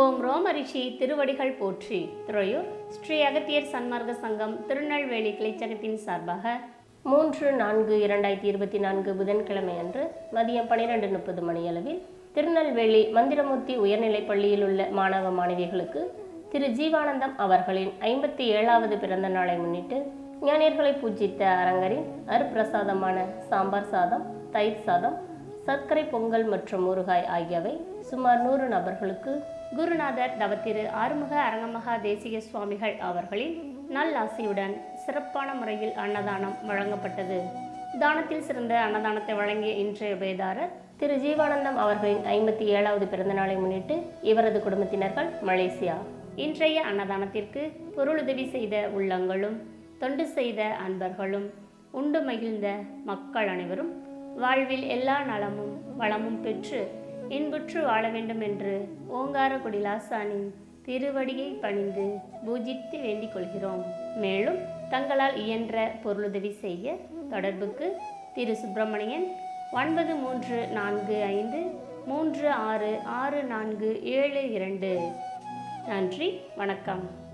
ஓம் ரோமரிஷி திருவடிகள் போற்றி. துறையூர் ஸ்ரீ அகத்தியர் சன்மார்க்க சங்கம் திருநெல்வேலி கிளைச்சகத்தின் சார்பாக மூன்று நான்கு இரண்டாயிரத்தி இருபத்தி நான்கு புதன்கிழமை அன்று மதியம் பன்னிரெண்டு முப்பது மணியளவில் திருநெல்வேலி மந்திரமூர்த்தி உயர்நிலைப் பள்ளியில் உள்ள மாணவ மாணவிகளுக்கு திரு ஜீவானந்தம் அவர்களின் ஐம்பத்தி ஏழாவது பிறந்த நாளை முன்னிட்டு ஞானியர்களை பூஜித்த அரங்கரின் அருப்பிரசாதமான சாம்பார் சாதம் தயிர் சாதம் சர்க்கரை பொங்கல் மற்றும் ஊறுகாய் ஆகியவை சுமார் நூறு நபர்களுக்கு குருநாதர் தவத்திரு ஆறுமுக அரங்கமகா தேசிக சுவாமிகள் அவர்களின் நல்லாசியுடன் சிறப்பான முறையில் அன்னதானம் வழங்கப்பட்டது. தானத்தில் சிறந்த அன்னதானத்தை வழங்கிய இன்றைய வேதாரர் திரு ஜீவானந்தம் அவர்களின் ஐம்பத்தி ஏழாவது பிறந்தநாளை முன்னிட்டு இவரது குடும்பத்தினர்கள் மலேசியா. இன்றைய அன்னதானத்திற்கு பொருளுதவி செய்த உள்ளங்களும் தொண்டு செய்த அன்பர்களும் உண்டு மகிழ்ந்த மக்கள் அனைவரும் வாழ்வில் எல்லா நலமும் வளமும் பெற்று இன்புற்று வாழ வேண்டும் என்று ஓங்கார குடிலாசானின் திருவடியை பணிந்து பூஜித்து வேண்டிக் கொள்கிறோம். மேலும் தங்களால் இயன்ற பொருளுதவி செய்ய தொடர்புக்கு திரு. சுப்பிரமணியன் ஒன்பது மூன்று நான்கு ஐந்து மூன்று ஆறு ஆறு நான்கு ஏழு இரண்டு. நன்றி வணக்கம்.